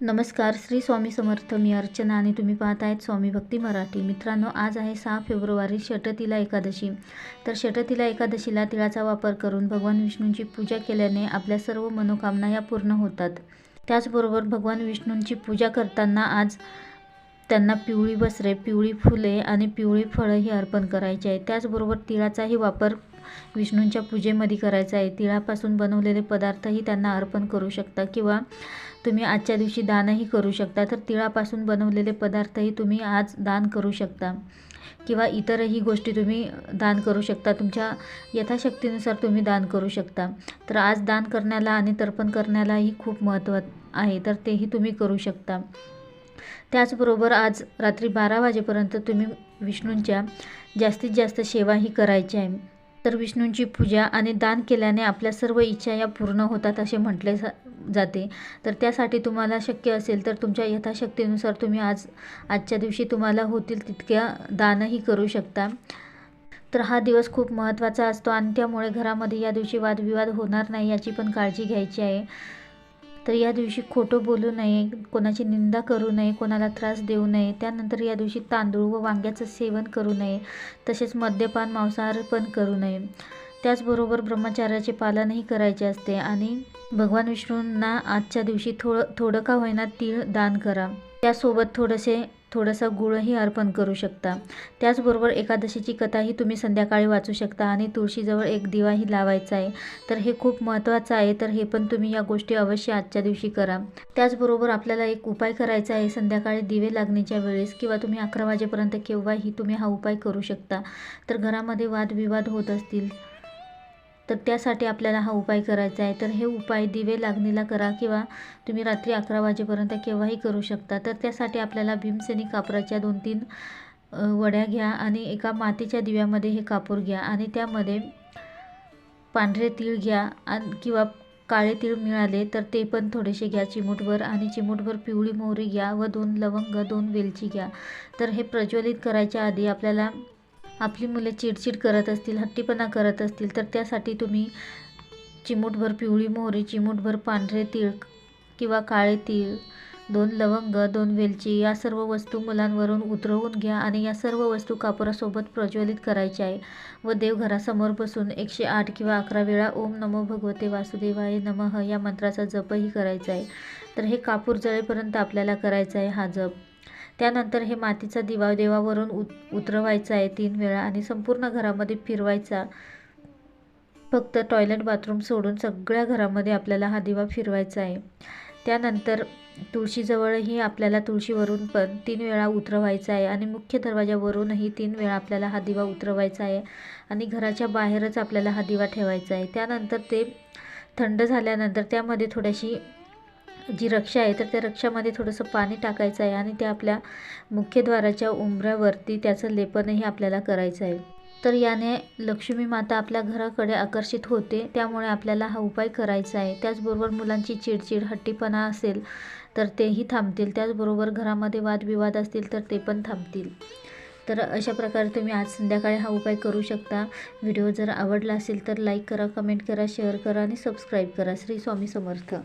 नमस्कार श्री स्वामी समर्थ. मी अर्चना आणि तुम्ही पाहत आहेत स्वामी भक्ती मराठी. मित्रांनो आज आहे सहा फेब्रुवारी षटतिला एकादशी. तर षटतिला एकादशीला तिळाचा वापर करून भगवान विष्णूंची पूजा केल्याने आपल्या सर्व मनोकामना या पूर्ण होतात. त्याचबरोबर भगवान विष्णूंची पूजा करताना आज त्यांना पिवळी वस्त्रे पिवळी फुले आणि पिवळी फळंही अर्पण करायची आहे त्याचबरोबर तिळाचाही वापर विष्णूंच्या पूजेमध्ये करायचा आहे. तिळापासून बनवलेले पदार्थही त्यांना अर्पण करू शकता किंवा तुम्ही आजच्या दिवशी दानही करू शकता. तर तिळापासून बनवलेले पदार्थही तुम्ही आज दान करू शकता किंवा इतरही गोष्टी तुम्ही दान करू शकता. तुमच्या यथाशक्तीनुसार तुम्ही दान करू शकता. तर आज दान करण्याला आणि तर्पण करण्यालाही खूप महत्त्व आहे. तर तेही तुम्ही करू शकता. त्याचबरोबर आज रात्री बारा वाजेपर्यंत तुम्ही विष्णूंच्या जास्तीत जास्त सेवाही करायची आहे. तर विष्णूंची पूजा आणि दान केल्याने आपल्या सर्व इच्छा या पूर्ण होतात असे म्हटले जाते. तर त्यासाठी तुम्हाला शक्य असेल तर तुमच्या यथाशक्तीनुसार तुम्ही आज आजच्या दिवशी तुम्हाला होतील तितक्या दानही करू शकता. तर हा दिवस खूप महत्त्वाचा असतो आणि त्यामुळे घरामध्ये या दिवशी वादविवाद होणार नाही याची पण काळजी घ्यायची आहे. तर या दिवशी खोटं बोलू नये कोणाची निंदा करू नये कोणाला त्रास देऊ नये त्यानंतर या दिवशी तांदूळ व वांग्याचं सेवन करू नये तसेच मद्यपान मांसाहार पण करू नये. त्याचबरोबर ब्रह्मचार्याचे पालनही करायचे असते आणि भगवान विष्णूंना आजच्या दिवशी थोडं थोडं का होईना तीळ दान करा. त्यासोबत थोडेसे थोडंसं गुळही अर्पण करू शकता. त्याचबरोबर एकादशीची कथाही तुम्ही संध्याकाळी वाचू शकता आणि तुळशीजवळ एक दिवाही लावायचा आहे. तर हे खूप महत्त्वाचं आहे तर हे पण तुम्ही या गोष्टी अवश्य आजच्या दिवशी करा. त्याचबरोबर आपल्याला एक उपाय करायचा आहे संध्याकाळी दिवे लागण्याच्या वेळेस किंवा तुम्ही अकरा वाजेपर्यंत केव्हाही तुम्ही हा उपाय करू शकता. तर घरामध्ये वादविवाद होत असतील तर त्यासाठी आपल्याला हा उपाय करायचा आहे. तर हे उपाय दिवे लागणीला करा किंवा तुम्ही रात्री अकरा वाजेपर्यंत केव्हाही करू शकता. तर त्यासाठी आपल्याला भीमसेनी कापराच्या दोन तीन वड्या घ्या आणि एका मातीच्या दिव्यामध्ये हे कापूर घ्या आणि त्यामध्ये पांढरे तीळ घ्या आणि किंवा काळे तीळ मिळाले तर ते पण थोडेसे घ्या. चिमूटभर आणि चिमूटभर पिवळी मोहरी घ्या व दोन लवंग दोन वेलची घ्या. तर हे प्रज्वलित करायच्या आधी आपल्याला आपली मुले चिडचिड करत असतील हट्टीपणा करत असतील तर त्यासाठी तुम्ही चिमूटभर पिवळी मोहरी चिमूटभर पांढरे तीळ किंवा काळे तीळ दोन लवंग दोन वेलची या सर्व वस्तू मुलांवरून उतरवून घ्या आणि या सर्व वस्तू कापरासोबत प्रज्वलित करायच्या आहे व देवघरासमोर बसून एकशे आठ किंवा अकरा वेळा ओम नमो भगवते वासुदेवाय नमः या मंत्राचा जपही करायचा आहे. तर हे कापूर जळेपर्यंत आपल्याला करायचं आहे हा जप. त्यानंतर हे मातीचा दिवा देवावरून उत उतरवायचा आहे तीन वेळा आणि संपूर्ण घरामध्ये फिरवायचा. फक्त टॉयलेट बाथरूम सोडून सगळ्या घरामध्ये आपल्याला हा दिवा फिरवायचा आहे. त्यानंतर तुळशीजवळही आपल्याला तुळशीवरून पण तीन वेळा उतरवायचा आहे आणि मुख्य दरवाजावरूनही तीन वेळा आपल्याला हा दिवा उतरवायचा आहे आणि घराच्या बाहेरच आपल्याला हा दिवा ठेवायचा आहे. त्यानंतर ते थंड झाल्यानंतर त्यामध्ये थोड्याशी जी रक्षा आहे तर त्या रक्षामध्ये थोडंसं पाणी टाकायचं आहे आणि त्या आपल्या मुख्यद्वाराच्या उंबऱ्यावरती त्याचं लेपनही आपल्याला करायचं आहे. तर याने लक्ष्मी माता आपल्या घराकडे आकर्षित होते त्यामुळे आपल्याला हा उपाय करायचा आहे. त्याचबरोबर मुलांची चिडचिड हट्टीपणा असेल तर तेही थांबतील. त्याचबरोबर घरामध्ये वादविवाद असतील तर ते पण थांबतील. तर अशा प्रकारे तुम्ही आज संध्याकाळी हा उपाय करू शकता. व्हिडिओ जर आवडला असेल तर लाईक करा कमेंट करा शेअर करा आणि सबस्क्राईब करा. श्री स्वामी समर्थ.